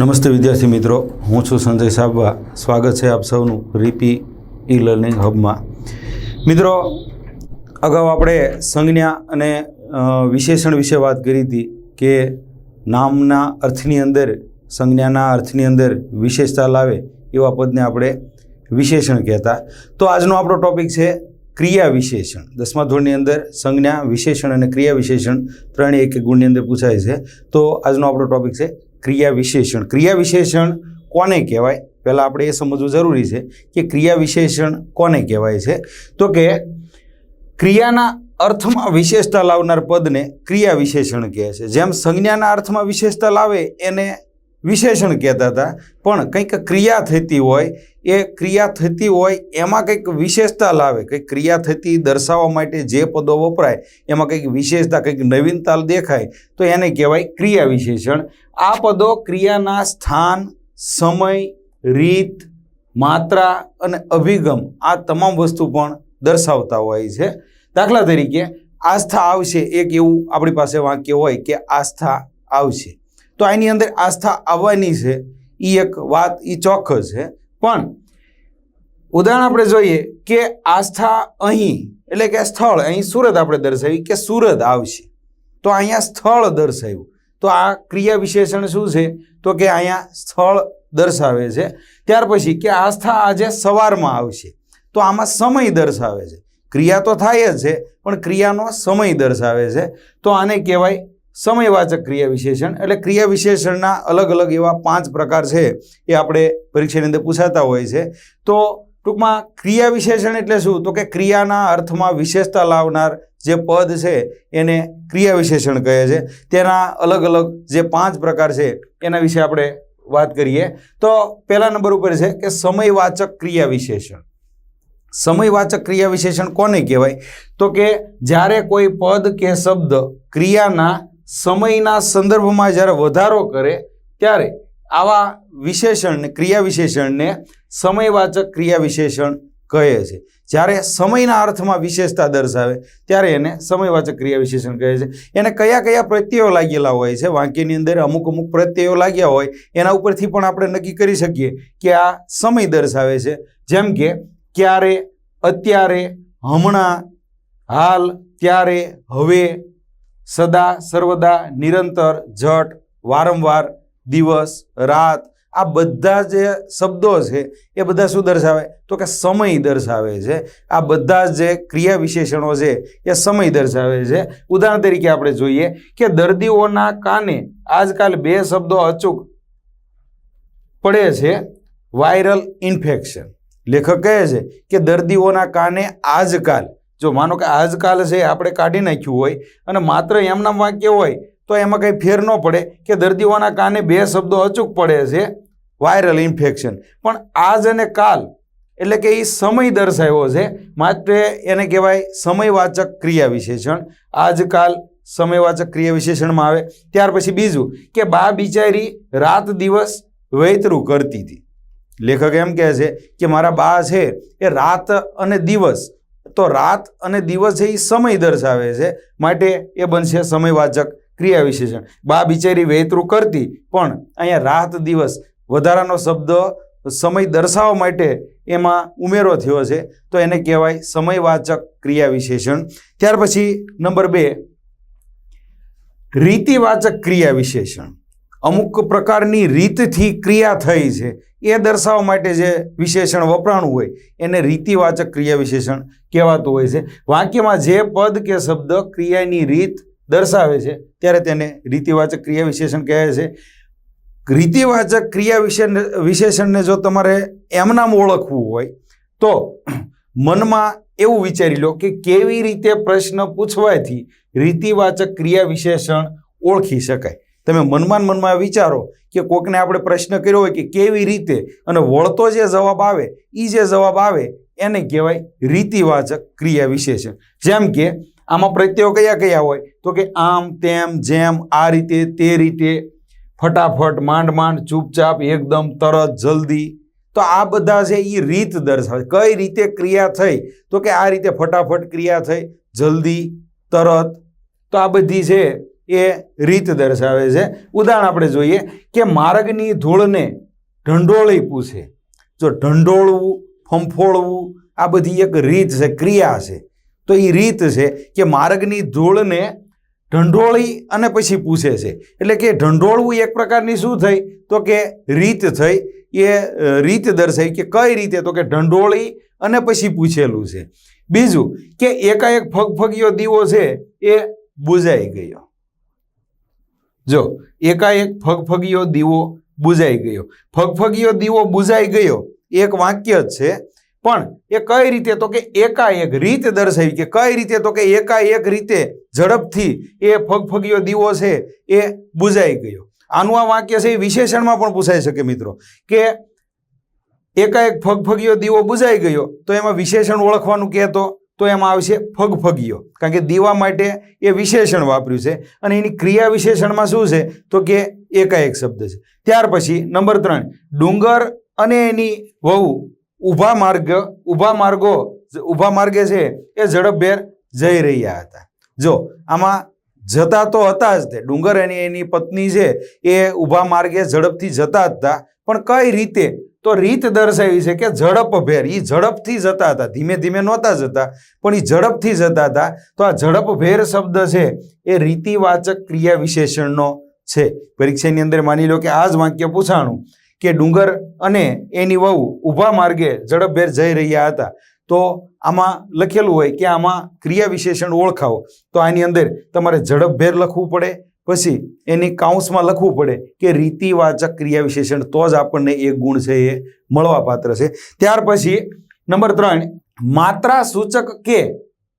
નમસ્તે વિદ્યાર્થી મિત્રો. હું છું સંજય સાબવા. સ્વાગત છે આપ સૌનું રીપી ઈ લર્નિંગ હબમાં મિત્રો, અગાઉ આપણે સંજ્ઞા અને વિશેષણ વિશે વાત કરી હતી કે નામના અર્થની અંદર, સંજ્ઞાના અર્થની અંદર વિશેષતા લાવે એવા પદને આપણે વિશેષણ કહેતા. તો આજનો આપણો ટોપિક છે ક્રિયા વિશેષણ. દસમા ધોરણની અંદર સંજ્ઞા વિશેષણ અને ક્રિયા વિશેષણ ત્રણેય એક એક ગુણની અંદર પૂછાય છે. તો આજનો આપણો ટોપિક છે ક્રિયા વિશેષણ ક્રિયા વિશેષણ કોને કહેવાય? પહેલાં આપણે એ સમજવું જરૂરી છે કે ક્રિયા વિશેષણ કોને કહેવાય છે? તો કે ક્રિયાના અર્થમાં વિશેષતા લાવનાર પદને ક્રિયા વિશેષણ કહે છે. જેમ સંજ્ઞાના અર્થમાં વિશેષતા લાવે, એને વિશેષણ કહેતા હતા. પણ કંઈક ક્રિયા થતી હોય, એ ક્રિયા થતી હોય, એમાં કંઈક વિશેષતા લાવે. કંઈક ક્રિયા થતી દર્શાવવા માટે જે પદો વપરાય, એમાં કંઈક વિશેષતા, કંઈક નવીનતા દેખાય, તો એને કહેવાય ક્રિયા વિશેષણ આ પદો ક્રિયાના સ્થાન, સમય, રીત, માત્રા અને અભિગમ આ તમામ વસ્તુ પણ દર્શાવતા હોય છે. દાખલા તરીકે, આસ્થા આવશે એક એવું આપણી પાસે વાક્ય હોય કે આસ્થા આવશે. તો આની અંદર આસ્થા આવવાની છે એ એક વાત એ ચોક્કસ છે. પણ, ઉદાહરણ આપણે જોઈએ કે આસ્થા અહીં, એટલે કે સ્થળ, અહીં સુરત આપણે દર્શાવી કે સુરત આવશે. તો અહીંયા સ્થળ દર્શાવ્યું. તો આ ક્રિયા વિશેષણ શું છે? તો કે અહીંયા સ્થળ દર્શાવે છે. ત્યાર પછી કે આસ્થા આજે સવારમાં આવશે. તો આમાં સમય દર્શાવે છે. ક્રિયા તો થાય જ છે, પણ ક્રિયાનો સમય દર્શાવે છે. તો આને કહેવાય સમયવાચક ક્રિયા વિશેષણ એટલે ક્રિયા વિશેષણના અલગ અલગ એવા પાંચ પ્રકાર છે એ આપણે પરીક્ષાની અંદર પૂછાતા હોય છે. તો ટૂંકમાં ક્રિયા વિશેષણ એટલે શું? તો કે ક્રિયાના અર્થમાં વિશેષતા લાવનાર જે પદ છે, એને ક્રિયા વિશેષણ કહે છે. તેના અલગ અલગ જે પાંચ પ્રકાર છે, એના વિશે આપણે વાત કરીએ. તો પહેલા નંબર ઉપર છે કે સમયવાચક ક્રિયા વિશેષણ. સમયવાચક ક્રિયા વિશેષણ કોને કહેવાય? તો કે જ્યારે કોઈ પદ કે શબ્દ ક્રિયાના સમયના સંદર્ભમાં જ્યારે વધારો કરે, ત્યારે આવા વિશેષણને ક્રિયા વિશેષણને સમયવાચક ક્રિયા વિશેષણ કહે છે. જ્યારે સમયના અર્થમાં વિશેષતા દર્શાવે, ત્યારે એને સમયવાચક ક્રિયા વિશેષણ કહે છે. એને કયા કયા પ્રત્યયો લાગેલા હોય છે? વાક્યની અંદર અમુક અમુક પ્રત્યયો લાગ્યા હોય, એના ઉપરથી પણ આપણે નક્કી કરી શકીએ કે આ સમય દર્શાવે છે. જેમ કે, ક્યારે, અત્યારે, હમણાં, હાલ, ત્યારે, હવે, સદા, સર્વદા, નિરંતર, જટ, વારંવાર દિવસ, રાત, આ બધા જે શબ્દો છે એ બધા શું દર્શાવે? તો કે સમય દર્શાવે છે. આ બધા જે ક્રિયા વિશેષણો છે એ સમય દર્શાવે છે. ઉદાહરણ તરીકે આપણે જોઈએ કે દર્દીઓના કાને આજકાલ બે શબ્દો અચૂક પડે છે, વાયરલ ઇન્ફેક્શન. લેખક કહે છે કે દર્દીઓના કાને આજકાલ, જો માનો કે આજકાલ છે આપણે કાઢી નાખ્યું હોય અને માત્ર એમના વાક્ય હોય તો એમાં કંઈ ફેર ન પડે કે દર્દીઓના કાને બે શબ્દો અચૂક પડે છે, વાયરલ ઇન્ફેક્શન. પણ આજ અને કાલ, એટલે કે એ સમય દર્શાવ્યો છે, માત્ર એને કહેવાય સમયવાચક ક્રિયા વિશેષણ. આજકાલ સમયવાચક ક્રિયા વિશેષણમાં આવે, ત્યાર પછી બીજું કે બા બિચારી રાત દિવસ વૈતરું કરતી હતી. લેખક એમ કહે છે કે મારા બા છે એ રાત અને દિવસ, તો રાત અને દિવસ એ સમય દર્શાવે છે, માટે એ બનશે સમયવાચક ક્રિયા વિશેષણ બા બિચારી વેતરું કરતી, પણ અહીંયા રાહત દિવસ વધારાનો શબ્દ, સમય દર્શાવવા માટે એમાં ઉમેરો થયો છે. તો એને કહેવાય સમયવાચક ક્રિયા વિશેષણ. ત્યાર પછી નંબર બે, રીતિવાચક ક્રિયા વિશેષણ. અમુક પ્રકારની રીતથી ક્રિયા થઈ છે. એ દર્શાવવા માટે જે વિશેષણ વપરાણું હોય, એને રીતિવાચક ક્રિયા વિશેષણ કહેવાતું હોય છે. વાક્યમાં જે પદ કે શબ્દ ક્રિયાની રીત દર્શાવે છે, ત્યારે તેને રીતિવાચક ક્રિયા વિશેષણ કહે છે. રીતિવાચક ક્રિયા વિશે વિશેષણને જો તમારે એમનામ ઓળખવું હોય, તો મનમાં એવું વિચારી લો કે કેવી રીતે પ્રશ્ન પૂછવાથી રીતિવાચક ક્રિયા વિશેષણ ઓળખી શકાય. તમે મનમાં મનમાં વિચારો કે કોકને આપણે પ્રશ્ન કર્યો હોય કે કેવી રીતે અને વળતો જે જવાબ આવે એ જે જવાબ આવે, એને કહેવાય રીતિવાચક ક્રિયા વિશેષણ. જેમ કે આમાં પ્રત્યયો કયા કયા હોય? તો કે આમ, તેમ, જેમ, આ રીતે, તે રીતે, ફટાફટ, માંડ માંડ, ચૂપચાપ, એકદમ, તરત, જલ્દી. તો આ બધા છે એ રીત દર્શાવે, કઈ રીતે ક્રિયા થઈ? તો કે આ રીતે ફટાફટ ક્રિયા થઈ, જલ્દી, તરત. તો આ બધી છે એ રીત દર્શાવે છે. ઉદાહરણ આપણે જોઈએ કે માર્ગની ધૂળને ઢંઢોળી પૂછે. જો ઢંઢોળવું, ફંફોળવું, આ બધી એક રીત છે, ક્રિયા છે. તો એ રીત છે કે માર્ગની ધૂળને ઢંઢોળી અને પછી પૂછે છે. એટલે કે ઢંઢોળવું એક પ્રકારની શું થઈ? તો કે રીત થઈ. એ રીત દર્શાવી કે કઈ રીતે? તો કે ઢંઢોળી અને પછી પૂછેલું છે. બીજું કે એકાએક ફગફગીયો દીવો છે એ બુઝાઈ ગયો. જો, એકાએક ફગફગીયો દીવો બુઝાઈ ગયો. ફગફગીયો દીવો બુઝાઈ ગયો. એક વાક્ય જ છે પણ એ કઈ રીતે તો કે એકાએક રીત દર્શાવી કે કઈ રીતે તો કે એકાએક રીતે ઝડપથી એ ફગફગીયો દીવો છે એ બુઝાઈ ગયો. આનું આ વાક્ય છે એ વિશેષણમાં પણ પૂછાઈ શકે મિત્રો કે એકાએક ફગફગીયો દીવો બુઝાઈ ગયો તો એમાં વિશેષણ ઓળખવાનું કહેતો તો એમાં આવશે ફગફગીયો. કારણ કે દીવા માટે એ વિશેષણ વાપર્યું છે અને એની ક્રિયા વિશેષણમાં શું છે? તો કે એકાએક શબ્દ છે. ત્યાર પછી નંબર ત્રણ ડુંગર અને એની વહુ ઊભા માર્ગ, ઊભા માર્ગો ઊભા માર્ગે છે, એ ઝડપભેર જઈ રહ્યા હતા. જો, આમાં જતા તો હતા જ તે. ડુંગર અને એની પત્ની છે, એ ઊભા માર્ગે ઝડપથી જતા હતા. પણ કઈ રીતે? તો રીત દર્શાવી છે કે ઝડપભેર એ ઝડપથી જતા હતા. ધીમે ધીમે નહોતા જતા, પણ એ ઝડપથી જતા હતા. તો આ ઝડપભેર શબ્દ છે, એ રીતિવાચક ક્રિયા વિશેષણનો છે. પરીક્ષાની અંદર માની લો કે આ જ વાક્ય પૂછાણું. કે ડુંગર અને એની વહુ ઊભા માર્ગે ઝડપભેર જઈ રહ્યા હતા. તો આમાં લખેલું હોય કે આમાં ક્રિયા વિશેષણ ઓળખાવો. તો આની અંદર તમારે ઝડપભેર લખવું પડે, પછી એની કાઉન્સમાં લખવું પડે કે રીતિવાચક ક્રિયા વિશેષણ તો જ આપણને એ ગુણ છે એ મળવાપાત્ર છે. ત્યાર પછી નંબર ત્રણ માત્રા સૂચક કે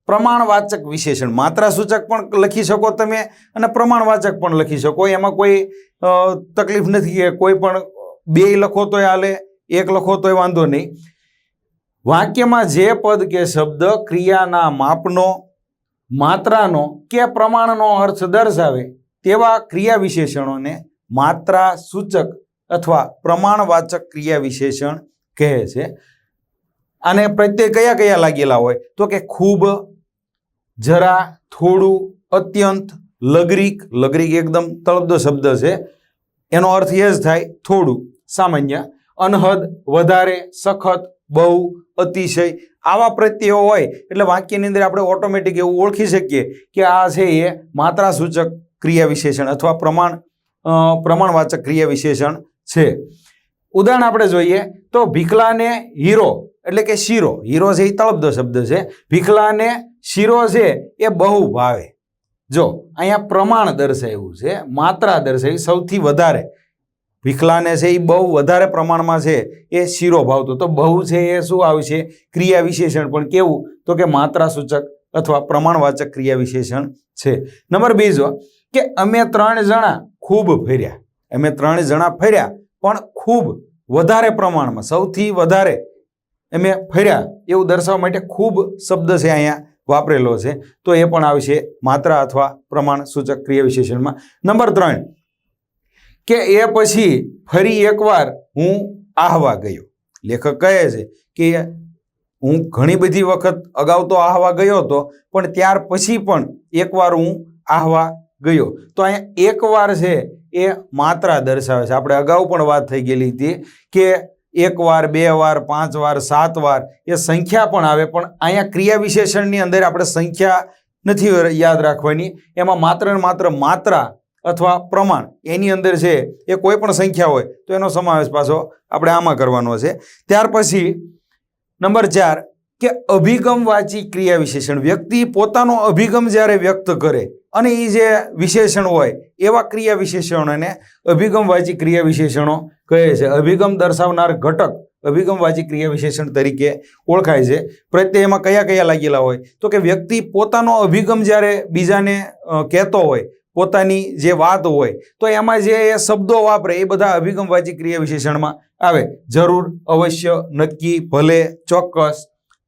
પ્રમાણવાચક વિશેષણ. માત્રા સૂચક પણ લખી શકો તમે અને પ્રમાણવાચક પણ લખી શકો. એમાં કોઈ તકલીફ નથી કે કોઈ પણ બે લખો તોય હાલે, એક લખો તોય વાંધો નહીં. વાક્યમાં જે પદ કે શબ્દ ક્રિયાના માપનો, માત્રાનો કે પ્રમાણનો અર્થ દર્શાવે તેવા ક્રિયા વિશેષણોને માત્રા સૂચક અથવા પ્રમાણવાચક ક્રિયા વિશેષણ કહે છે. અને પ્રત્યે કયા કયા લાગેલા હોય? તો કે ખૂબ, જરા, થોડું, અત્યંત, લગરીક લગરીક એકદમ તળબદો શબ્દ છે. એનો અર્થ એ જ થાય થોડું. સામાન્ય, અનહદ, વધારે, સખત, બહુ, અતિશય આવા પ્રત્યયો હોય એટલે વાક્યની અંદર આપણે ઓટોમેટિક એવું ઓળખી શકીએ કે આ છે એ માત્રા સૂચક ક્રિયા વિશેષણ અથવા પ્રમાણ પ્રમાણવાચક ક્રિયા વિશેષણ છે. ઉદાહરણ આપણે જોઈએ તો ભીખલાને હીરો એટલે કે શીરો. હીરો છે એ તળબદો શબ્દ છે. ભીખલાને શીરો છે એ બહુ ભાવે. જો, અહીંયા પ્રમાણ દર્શાવ્યું છે, માત્રા દર્શાવી, સૌથી વધારે. ભીખલાને છે એ બહુ વધારે પ્રમાણમાં છે એ શીરો ભાવતો. તો બહુ છે એ શું આવશે ક્રિયા વિશેષણ પણ કેવું? તો કે માત્રા સૂચક અથવા પ્રમાણવાચક ક્રિયા વિશેષણ છે. નંબર બીજો કે અમે ત્રણ જણા ખૂબ ફર્યા. અમે ત્રણ જણા ફર્યા, પણ ખૂબ વધારે પ્રમાણમાં, સૌથી વધારે અમે ફર્યા. એવું દર્શાવવા માટે ખૂબ શબ્દ છે અહીંયા વાપરેલો છે. તો એ પણ આવશે માત્રા અથવા પ્રમાણ સૂચક ક્રિયા વિશેષણમાં નંબર ત્રણ. કે એ પછી ફરી એકવાર હું આહવા ગયો. લેખક કહે છે કે હું ઘણી બધી વખત અગાઉ તો આહવા ગયો હતો, પણ ત્યાર પછી પણ એકવાર હું આહવા ગયો. તો અહીંયા એકવાર છે એ માત્રા દર્શાવે છે. આપણે અગાઉ પણ વાત થઈ ગયેલી હતી કે એક વાર બે વાર, પાંચ વાર, સાત વાર એ સંખ્યા પણ આવે, પણ અહીંયા ક્રિયા વિશેષણની અંદર આપણે સંખ્યા નથી યાદ રાખવાની. એમાં માત્ર ને માત્ર માત્રા અથવા પ્રમાણ એની અંદર છે એ કોઈ પણ સંખ્યા હોય, તો એનો સમાવેશ પાછો આપણે આમાં કરવાનો છે. ત્યાર પછી નંબર ચાર, કે અભિગમવાચી ક્રિયા વિશેષણ. વ્યક્તિ પોતાનો અભિગમ જ્યારે વ્યક્ત કરે અને એ જે વિશેષણ હોય, એવા ક્રિયા વિશેષણોને અભિગમવાચી ક્રિયા વિશેષણો કહે છે. અભિગમ દર્શાવનાર ઘટક અભિગમવાચી ક્રિયા વિશેષણ તરીકે ઓળખાય છે. પ્રત્યે એમાં કયા કયા લાગેલા હોય? તો કે વ્યક્તિ પોતાનો અભિગમ જ્યારે બીજાને કહેતો હોય પોતાની જે વાત હોય, તો એમાં જે એ શબ્દો વાપરે, એ બધા અભિગમવાચી ક્રિયા વિશેષણમાં આવે. જરૂર, અવશ્ય, નક્કી, ભલે, ચોક્કસ,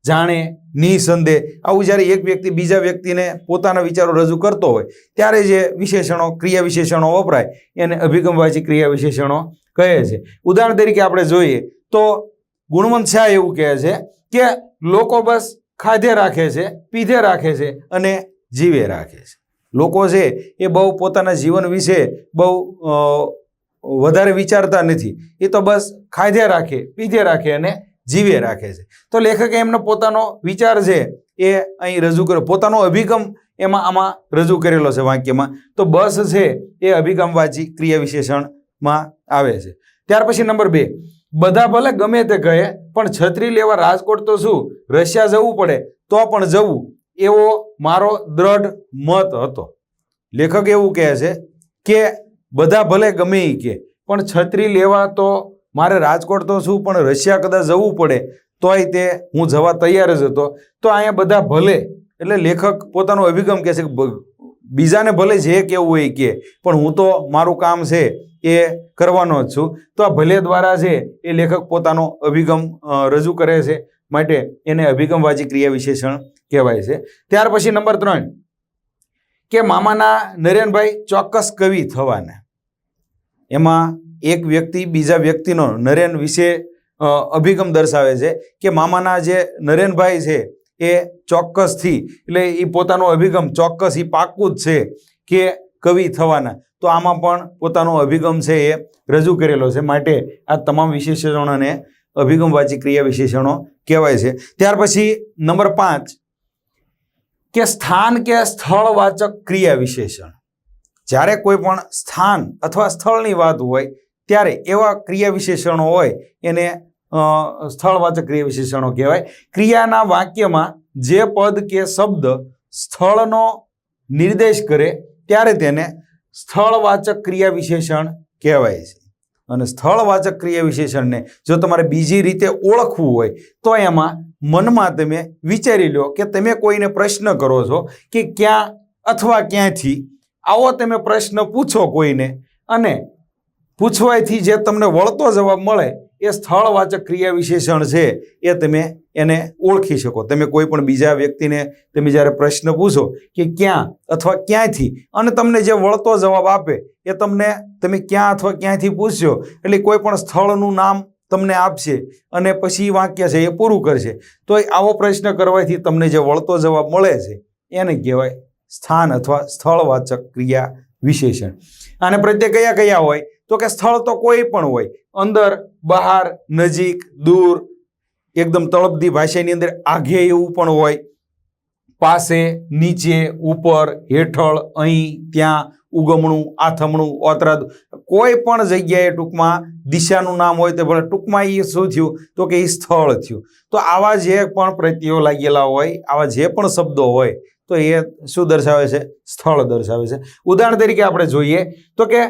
જાણે, નિસંદેહ. આવું જ્યારે એક વ્યક્તિ બીજા વ્યક્તિને પોતાના વિચારો રજૂ કરતો હોય, ત્યારે જે વિશેષણો ક્રિયા વિશેષણો વપરાય, એને અભિગમવાચી ક્રિયા વિશેષણો કહે છે. ઉદાહરણ તરીકે આપણે જોઈએ, તો ગુણવંત શાહ એવું કહે છે કે લોકો બસ ખાધે રાખે છે, પીધે રાખે છે અને જીવે રાખે છે. લોકો છે એ બહુ પોતાના જીવન વિશે બહુ વધારે વિચારતા નથી. એ તો બસ ખાધે રાખે પીધે રાખે અને જીવે રાખે છે. તો લેખકે એમનો પોતાનો વિચાર છે એ અહીં રજૂ કર્યો. પોતાનો અભિગમ એમાં આમાં રજૂ કરેલો છે વાક્યમાં. તો બસ છે એ અભિગમવાચી ક્રિયા વિશેષણમાં આવે છે. ત્યાર પછી નંબર બે. બધા ભલે ગમે તે કહે, પણ છત્રી લેવા રાજકોટ તો શું? રશિયા જવું પડે, તો પણ જવું. એવો મારો દ્રઢ મત હતો. લેખક એવું કહે છે કે, બધા ભલે ગમે એ કે પણ છત્રી લેવા તો મારે રાજકોટ તો શું પણ રશિયા કદાચ જવું પડે, તોય તે હું જવા તૈયાર જ હતો. તો અહીંયા બધા ભલે, એટલે લેખક પોતાનો અભિગમ કહે છે કે બીજાને ભલે જે કેવું હોય કે પણ હું તો મારું કામ છે એ કરવાનો જ છું. તો આ ભલે દ્વારા છે એ લેખક પોતાનો અભિગમ રજૂ કરે છે. માટે એને અભિગમવાજી ક્રિયા વિશેષણ કહેવાય છે. ત્યાર પછી નંબર ત્રણ. કે મામાના નરેનભાઈ ચોક્કસ કવિ થવાના. એમાં એક વ્યક્તિ બીજા વ્યક્તિનો નરેન વિશે અભિગમ દર્શાવે છે કે મામાના જે નરેનભાઈ છે એ ચોક્કસથી, એટલે એ પોતાનો અભિગમ ચોક્કસ એ પાક્કું જ છે કે કવિ થવાના. તો આમાં પણ પોતાનો અભિગમ છે એ રજૂ કરેલો છે. માટે આ તમામ વિશેષણોને અભિગમવાચી ક્રિયા વિશેષણો કહેવાય છે. ત્યાર પછી નંબર પાંચ. કે સ્થાન કે સ્થળવાચક ક્રિયા વિશેષણ? જ્યારે કોઈ પણ સ્થાન અથવા સ્થળની વાત હોય, ત્યારે એવા ક્રિયા વિશેષણો હોય, એને સ્થળવાચક ક્રિયા વિશેષણો કહેવાય. ક્રિયાના વાક્યમાં જે પદ કે શબ્દ સ્થળનો નિર્દેશ કરે, ત્યારે તેને સ્થળવાચક ક્રિયા વિશેષણ કહેવાય છે. અને સ્થળવાચક ક્રિયા વિશેષણને જો તમારે બીજી રીતે ઓળખવું હોય, તો એમાં મનમાં તમે વિચારી લો કે તમે કોઈને પ્રશ્ન કરો છો કે ક્યાં અથવા ક્યાંથી આવો તમે પ્રશ્ન પૂછો કોઈને અને પૂછવાથી જે તમને વળતો જવાબ મળે એ સ્થળવાચક ક્રિયા વિશેષણ છે એ તમે એને ઓળખી શકો. તમે કોઈ પણ બીજા વ્યક્તિને તમે જ્યારે પ્રશ્ન પૂછો કે ક્યાં અથવા ક્યાંથી અને તમને જે વળતો જવાબ આપે એ તમને તમે ક્યાં અથવા ક્યાંથી પૂછશો એટલે કોઈ પણ સ્થળનું નામ તમને આપશે અને પછી વાક્ય છે એ પૂરું કરશે. તો આવો પ્રશ્ન કરવાથી તમને જે વળતો જવાબ મળે છે એને કહેવાય સ્થાન અથવા સ્થળવાચક ક્રિયા વિશેષણ અને પ્રત્યે કયા કયા હોય? તો કે સ્થળ તો કોઈ પણ હોય, અંદર, બહાર, નજીક, દૂર, એકદમ તળપદી ભાષાની અંદર આઘે એવું પણ હોય. પાસે, નીચે, ઉપર, હેઠળ, અહીં, ત્યાં, ઉગમણું, આથમણું, ઓતરાદ, કોઈ પણ જગ્યાએ ટૂંકમાં દિશાનું નામ હોય તો ભલે ટૂંકમાં એ શું થયું? તો કે એ સ્થળ થયું. તો આવા જે પણ પ્રત્યયો લાગેલા હોય, આવા જે પણ શબ્દો હોય, તો એ શું દર્શાવે છે? સ્થળ દર્શાવે છે. ઉદાહરણ તરીકે આપણે જોઈએ, તો કે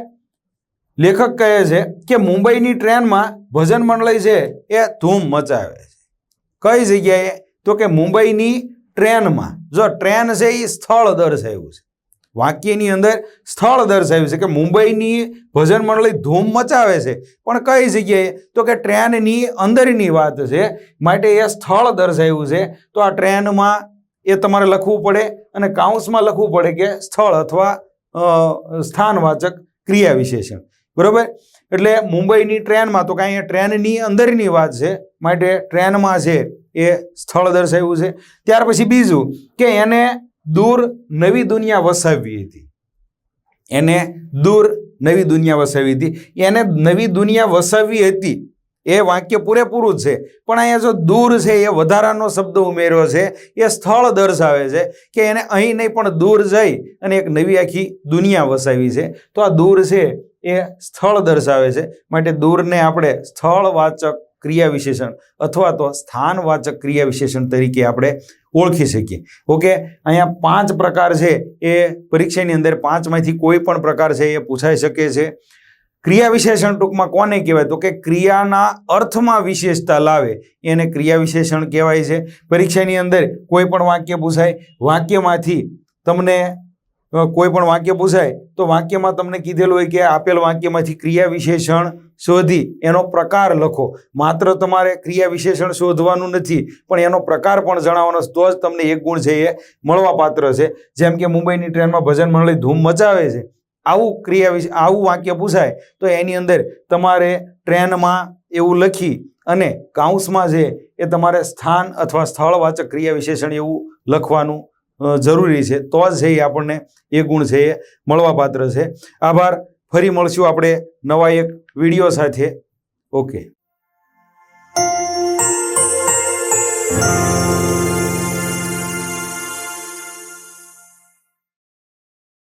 લેખક કહે છે કે મુંબઈની ટ્રેનમાં ભજન મંડળી છે એ ધૂમ મચાવે છે. કઈ જગ્યાએ? તો કે મુંબઈની ટ્રેનમાં. જો ટ્રેન છે એ સ્થળ દર્શાવ્યું છે. વાક્યની અંદર સ્થળ દર્શાવ્યું છે કે મુંબઈની ભજન મંડળી ધૂમ મચાવે છે. પણ કઈ જગ્યાએ? તો કે ટ્રેનની અંદરની વાત છે. માટે એ સ્થળ દર્શાવ્યું છે. તો આ ટ્રેનમાં એ તમારે લખવું પડે અને કાઉન્સમાં લખવું પડે કે સ્થળ અથવા સ્થાનવાચક ક્રિયા વિશેષણ બરોબર? એટલે મુંબઈની ટ્રેનમાં તો કાંઈ ટ્રેનની અંદરની વાત છે, માટે ટ્રેનમાં છે એ સ્થળ દર્શાવ્યું છે. ત્યાર પછી બીજું કે એને દૂર નવી દુનિયા વસાવી હતી. એને દૂર નવી દુનિયા વસાવી હતી. એને નવી દુનિયા વસાવી હતી. એ વાક્ય પૂરેપૂરું જ છે. પણ અહીંયા જો દૂર છે, એ વધારાનો શબ્દ ઉમેર્યો છે, એ સ્થળ દર્શાવે છે કે એને અહીં નહીં પણ દૂર જઈ અને એક નવી આખી દુનિયા વસાવી છે. તો આ દૂર છે, એ સ્થળ દર્શાવે છે. માટે દૂરને આપણે સ્થળવાચક ક્રિયા વિશેષણ અથવા તો સ્થાનવાચક ક્રિયા વિશેષણ તરીકે આપણે ઓળખી શકીએ. ઓકે, અહીંયા પાંચ પ્રકાર છે. એ પરીક્ષાની અંદર પાંચમાંથી કોઈ પણ પ્રકાર છે એ પૂછાઈ શકે છે. ક્રિયા વિશેષણ ટૂંકમાં કોને કહેવાય? તો કે ક્રિયાના અર્થમાં વિશેષતા લાવે. એને ક્રિયા વિશેષણ કહેવાય છે. પરીક્ષાની અંદર કોઈ પણ વાક્ય પૂછાય, વાક્યમાંથી તમને કોઈ પણ વાક્ય પૂછાય, તો વાક્યમાં તમને કીધેલું હોય કે આપેલ વાક્યમાંથી ક્રિયા વિશેષણ શોધી, એનો પ્રકાર લખો. માત્ર તમારે ક્રિયા વિશેષણ શોધવાનું નથી, પણ એનો પ્રકાર પણ જણાવવાનો. તો જ તમને એક ગુણ છે એ મળવાપાત્ર છે. જેમ કે મુંબઈની ટ્રેનમાં ભજન મંડળી ધૂમ મચાવે છે. આવું ક્રિયા વિશે, આવું વાક્ય પૂછાય, તો એની અંદર તમારે ટ્રેનમાં એવું લખી અને કાઉન્સમાં છે એ તમારે સ્થાન અથવા સ્થળવાચક ક્રિયા વિશેષણ એવું લખવાનું જરૂરી છે. તો જ છે એ આપણને એ ગુણ છે, એ મળવાપાત્ર છે. આભાર. ફરી મળશું આપણે નવા એક વીડિયો સાથે. ઓકે.